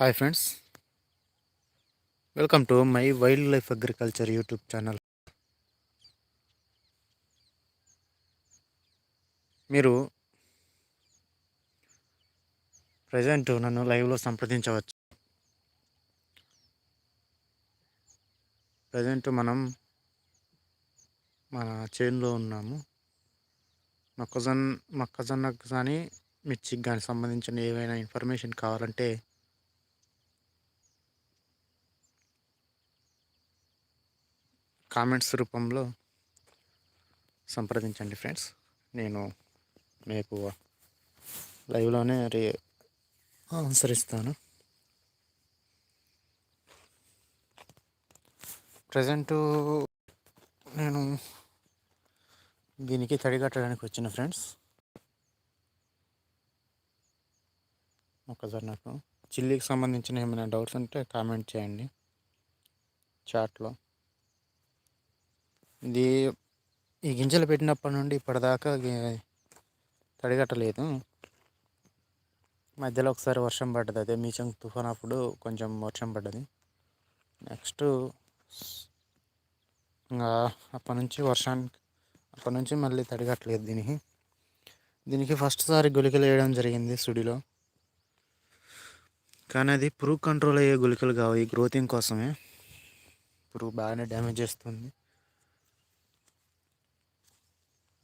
Hi friends. Welcome to my wildlife agriculture YouTube channel. మీరు present నన్ను లైవ్లో సంప్రదించవచ్చు. ప్రజెంట్ మనం మన చేనులో ఉన్నాము. మొక్కజొన్న మొక్కజొన్నకు కానీ మిర్చికి కానీ సంబంధించిన ఏవైనా ఇన్ఫర్మేషన్ కావాలంటే కామెంట్స్ రూపంలో సంప్రదించండి ఫ్రెండ్స్. నేను మీకు లైవ్లోనే రే ఆన్సర్ ఇస్తాను. ప్రజెంటు నేను దీనికి తడిగట్టడానికి వచ్చిన ఫ్రెండ్స్. ఒకసారి నాకు చిల్లీకి సంబంధించిన ఏమైనా డౌట్స్ ఉంటే కామెంట్ చేయండి. చాట్లో. ఇది ఈ గింజలు పెట్టినప్పటి నుండి ఇప్పటిదాకా తడిగట్టలేదు. మధ్యలో ఒకసారి వర్షం పడ్డది. అదే మీచం తుఫాన్ అప్పుడు కొంచెం వర్షం పడ్డది. నెక్స్ట్ ఇంకా అప్పటి నుంచి వర్షానికి అప్పటి నుంచి మళ్ళీ తడిగట్టలేదు దీనికి. దీనికి ఫస్ట్ సారి గుళికలు వేయడం జరిగింది సుడిలో. కానీ అది పురుగు కంట్రోల్ అయ్యే గుళికలు కావు. ఈ గ్రోతింగ్ కోసమే. పురుగు బాగానే డ్యామేజ్ చేస్తుంది.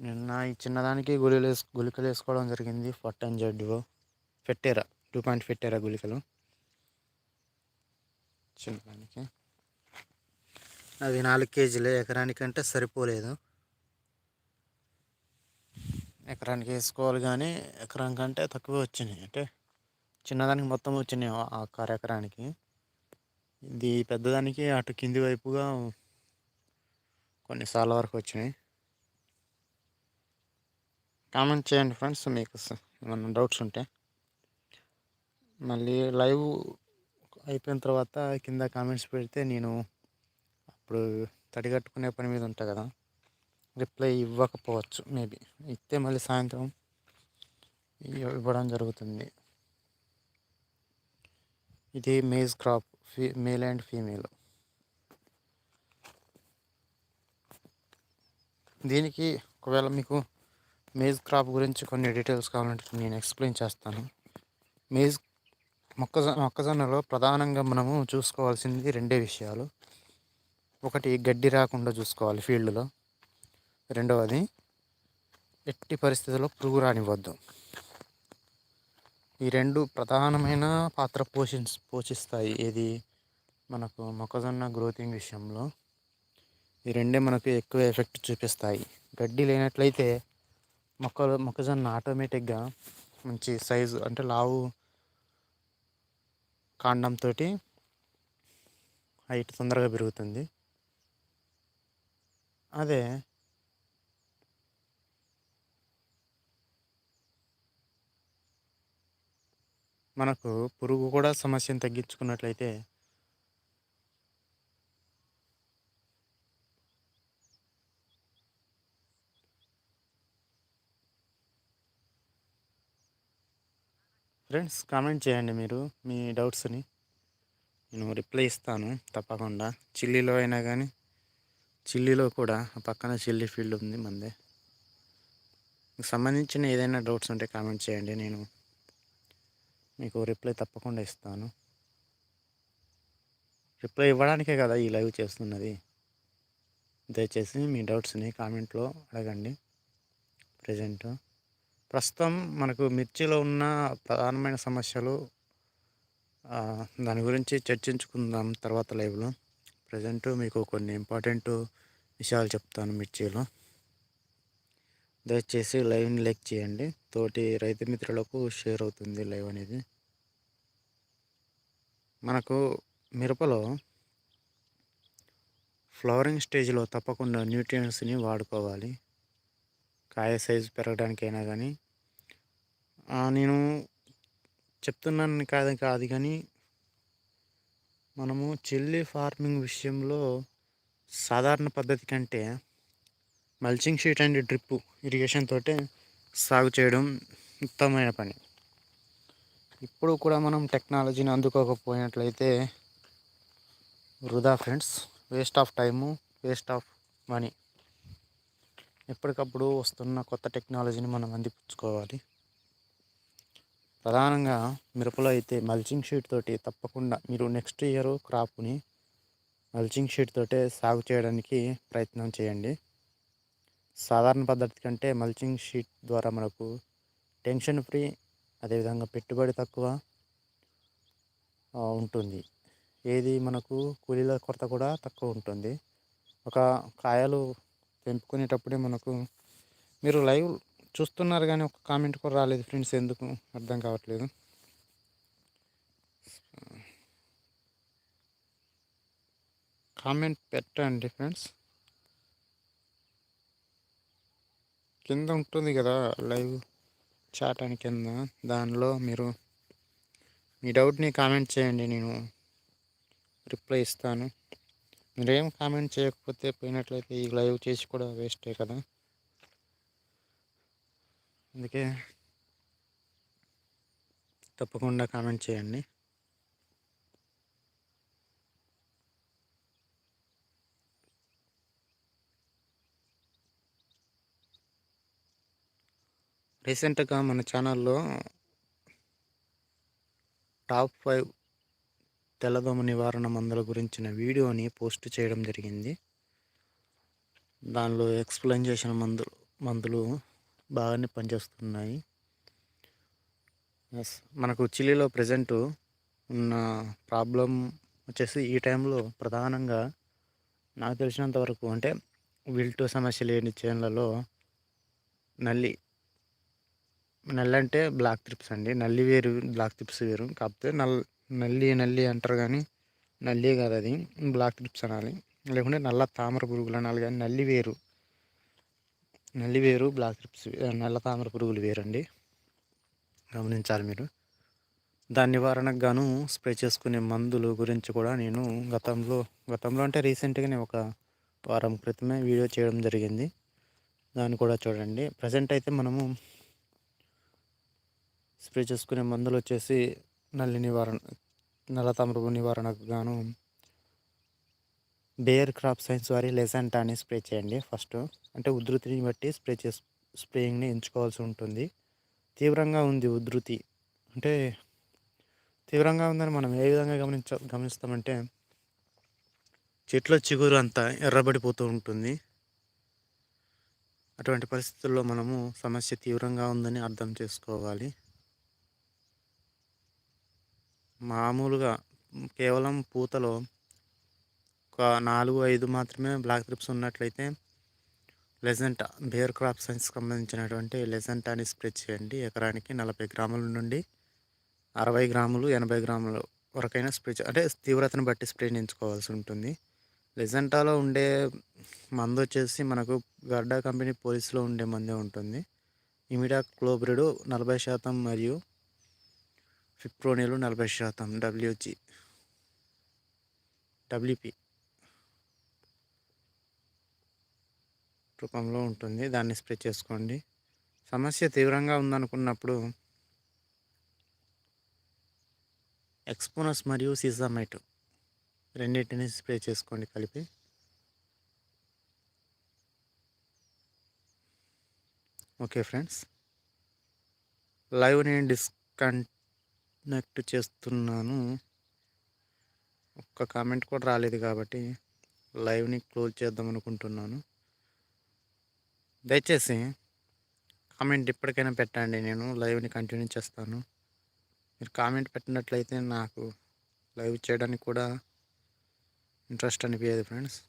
నిన్న ఈ చిన్నదానికి గుళికలు వేసు గుళికలు వేసుకోవడం జరిగింది. ఫట్ అండ్ జడ్డు ఫెట్టేరా టూ పాయింట్ ఫెట్టేరా గుళికలు? చిన్నదానికి. అది నాలుగు కేజీలు. ఎకరానికంటే సరిపోలేదు. ఎకరానికి వేసుకోవాలి కానీ ఎకరం కంటే తక్కువ వచ్చినాయి. అంటే చిన్నదానికి మొత్తం వచ్చినాయి ఆ కారు ఎకరానికి. ఇది పెద్దదానికి అటు కింది వైపుగా కొన్నిసార్లు వరకు వచ్చినాయి. కామెంట్ చేయండి ఫ్రెండ్స్ మీకు ఏమైనా డౌట్స్ ఉంటే. మళ్ళీ లైవ్ అయిపోయిన తర్వాత కింద కామెంట్స్ పెడితే నేను అప్పుడు తడిగట్టుకునే పని మీద ఉంటా కదా. రిప్లై ఇవ్వకపోవచ్చు మేబీ. ఇస్తే మళ్ళీ సాయంత్రం ఇవ్వడం జరుగుతుంది. ఇది maize crop female and female. దీనికి ఒకవేళ మీకు మేజ్ క్రాప్ గురించి కొన్ని డీటెయిల్స్ కావాలంటే నేను ఎక్స్ప్లెయిన్ చేస్తాను. మేజ్ మొక్కజొన్న మొక్కజొన్నలో ప్రధానంగా మనము చూసుకోవాల్సింది రెండే విషయాలు. ఒకటి గడ్డి రాకుండా చూసుకోవాలి ఫీల్డ్లో. రెండవది ఎట్టి పరిస్థితుల్లో పురుగు రానివ్వద్దు. ఈ రెండు ప్రధానమైన పాత్ర పోషి పోషిస్తాయి ఏది? మనకు మొక్కజొన్న గ్రోతింగ్ విషయంలో. ఈ రెండే మనకు ఎక్కువ ఎఫెక్ట్ చూపిస్తాయి. గడ్డి లేనట్లయితే మొక్కలు మొక్కజొన్న ఆటోమేటిక్గా మంచి సైజు అంటే లావు కాండంతో హైట్ తొందరగా పెరుగుతుంది. అదే మనకు పురుగు కూడా సమస్యను తగ్గించుకున్నట్లయితే ఫ్రెండ్స్ కామెంట్ చేయండి మీరు మీ డౌట్స్ని నేను రిప్లై ఇస్తాను తప్పకుండా. చిల్లీలో అయినా కానీ చిల్లీలో కూడా పక్కన చిల్లీ ఫీల్డ్ ఉంది మందే. సంబంధించిన ఏదైనా డౌట్స్ ఉంటే కామెంట్ చేయండి. నేను మీకు రిప్లై తప్పకుండా ఇస్తాను. రిప్లై ఇవ్వడానికే కదా ఈ లైవ్ చేస్తున్నది. దయచేసి మీ డౌట్స్ని కామెంట్లో అడగండి. ప్రజెంట్ ప్రస్తుతం మనకు మిర్చిలో ఉన్న ప్రధానమైన సమస్యలు దాని గురించి చర్చించుకుందాం తర్వాత లైవ్లో. ప్రజెంట్ మీకు కొన్ని ఇంపార్టెంట్ విషయాలు చెప్తాను మిర్చిలో. దయచేసి లైవ్ని లైక్ చేయండి. తోటి రైతు మిత్రులకు షేర్ అవుతుంది లైవ్ అనేది. మనకు మిరపలో ఫ్లవరింగ్ స్టేజ్లో తప్పకుండా న్యూట్రియంట్స్ని వాడుకోవాలి. కాయ సైజు పెరగడానికైనా కానీ నేను చెప్తున్నాను కాదు కాదు కానీ మనము చెల్లి ఫార్మింగ్ విషయంలో సాధారణ పద్ధతి కంటే mulching sheet and drip irrigation తోటే సాగు చేయడం ఉత్తమమైన పని. ఇప్పుడు కూడా మనం టెక్నాలజీని అందుకోకపోయినట్లయితే వృధా friends waste of time waste of money ఎప్పటికప్పుడు వస్తున్న కొత్త టెక్నాలజీని మనం అందిపుచ్చుకోవాలి. ప్రధానంగా మిరపలో అయితే మల్చింగ్ షీట్ తోటి తప్పకుండా మీరు నెక్స్ట్ ఇయర్ క్రాప్ని మల్చింగ్ షీట్ తోటే సాగు చేయడానికి ప్రయత్నం చేయండి. సాధారణ పద్ధతి కంటే మల్చింగ్ షీట్ ద్వారా మనకు టెన్షన్ ఫ్రీ అదేవిధంగా పెట్టుబడి తక్కువ ఉంటుంది. ఏది మనకు కూలీల కొరత కూడా తక్కువ ఉంటుంది. ఒక కాయలు తెంపుకునేటప్పుడే మనకు మీరు లైవ్ చూస్తున్నారు కానీ ఒక కామెంట్ కూడా రాలేదు ఫ్రెండ్స్ ఎందుకు? అర్థం కావట్లేదు. కామెంట్ పెట్టండి ఫ్రెండ్స్. కింద ఉంటుంది కదా లైవ్ చాట్ అని కింద. దానిలో మీరు మీ డౌట్ని కామెంట్ చేయండి నేను రిప్లై ఇస్తాను. మీరేం కామెంట్ చేయకపోతే పోయినట్లయితే ఈ లైవ్ చేసి కూడా వేస్టే కదా? అందుకే తప్పకుండా కామెంట్ చేయండి. రీసెంట్గా మన ఛానల్లో టాప్ ఫైవ్ తెల్లదోమ నివారణ మందుల గురించిన వీడియోని పోస్ట్ చేయడం జరిగింది. దానిలో ఎక్స్ప్లెయిన్ చేసిన మందులు మందులు బాగానే పనిచేస్తున్నాయి. ఎస్ మనకు చిల్లీలో ప్రజెంట్ ఉన్న ప్రాబ్లం వచ్చేసి ఈ టైంలో ప్రధానంగా నాకు తెలిసినంత వరకు అంటే విల్టు సమస్య లేని చేన్లలో నల్లి నల్లి అంటే బ్లాక్ త్రిప్స్ అండి. నల్లి వేరు బ్లాక్ త్రిప్స్ వేరు. కాకపోతే నల్ నల్లి నల్లి అంటారు కానీ నల్లి కాదు అది. బ్లాక్ త్రిప్స్ అనాలి. లేకుంటే నల్ల తామర పురుగులు అనాలి కానీ నల్లి వేరు. నల్లి వేరు బ్లాక్ త్రిప్స్ నల్ల తామర పురుగులు వేరండి. గమనించాలి మీరు. దాని నివారణకు గాను స్ప్రే చేసుకునే మందులు గురించి కూడా నేను గతంలో గతంలో అంటే రీసెంట్గానే ఒక వారం క్రితమే వీడియో చేయడం జరిగింది. దాన్ని కూడా చూడండి. ప్రజెంట్ అయితే మనము స్ప్రే చేసుకునే మందులు వచ్చేసి నల్లి నివారణ నల్ల తమరు నివారణకు గాను బేర్ క్రాప్ సైన్స్ వారి లెసెంట్ అని స్ప్రే చేయండి ఫస్ట్. అంటే ఉధృతిని బట్టి స్ప్రే చేసి స్ప్రేయింగ్ని ఎంచుకోవాల్సి ఉంటుంది. తీవ్రంగా ఉంది ఉధృతి. అంటే తీవ్రంగా ఉందని మనం ఏ విధంగా గమనించ గమనిస్తామంటే చెట్ల చిగురు అంతా ఎర్రబడిపోతూ ఉంటుంది. అటువంటి పరిస్థితుల్లో మనము సమస్య తీవ్రంగా ఉందని అర్థం చేసుకోవాలి. మామూలుగా కేవలం పూతలో ఒక నాలుగు ఐదు మాత్రమే బ్లాక్ ట్రిప్స్ ఉన్నట్లయితే లెజెంట్ బేర్ క్రాప్ సైన్స్కి సంబంధించినటువంటి లెజెంట్ అని స్ప్రే చేయండి. ఎకరానికి నలభై గ్రాముల నుండి అరవై గ్రాములు ఎనభై గ్రాముల వరకైనా స్ప్రే అంటే తీవ్రతను బట్టి స్ప్రే ఎంచుకోవాల్సి ఉంటుంది. లెజెంటాలో ఉండే మందు వచ్చేసి మనకు గడ్డా కంపెనీ పోలీసులో ఉండే మందే ఉంటుంది. ఇమిడా క్లోబ్రిడ్ నలభై శాతం మరియు ఫిప్రోనిలు నలభై శాతం డబ్ల్యూజీ డబ్ల్యూపి రూపంలో ఉంటుంది. దాన్ని స్ప్రే చేసుకోండి. సమస్య తీవ్రంగా ఉందనుకున్నప్పుడు ఎక్స్పోనస్ మరియు సిజామైట్ రెండింటిని స్ప్రే చేసుకోండి కలిపి. Okay friends. లైవ్ నేను డిస్కంట్ కనెక్ట్ చేస్తున్నాను. ఒక్క కామెంట్ కూడా రాలేదు కాబట్టి లైవ్ని క్లోజ్ చేద్దాం అనుకుంటున్నాను. దయచేసి కామెంట్ ఇప్పటికైనా పెట్టండి. నేను లైవ్ని కంటిన్యూ చేస్తాను. మీరు కామెంట్ పెట్టినట్లయితే నాకు లైవ్ చేయడానికి కూడా ఇంట్రెస్ట్ అనిపించదు ఫ్రెండ్స్.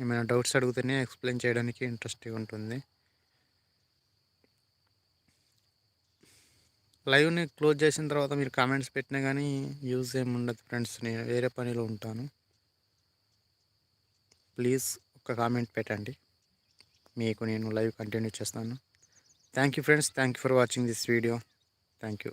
ఏమైనా డౌట్స్ అడిగితేనే ఎక్స్ప్లెయిన్ చేయడానికి ఇంట్రెస్ట్గా ఉంటుంది. లైవ్ని క్లోజ్ చేసిన తర్వాత మీరు కామెంట్స్ పెట్టినా కానీ యూజ్ ఏమి ఉండదు ఫ్రెండ్స్. నేను వేరే పనిలో ఉంటాను. ప్లీజ్ ఒక కామెంట్ పెట్టండి. మీకు నేను లైవ్ కంటిన్యూ చేస్తాను. Thank you friends. Thank you for watching this video. Thank you.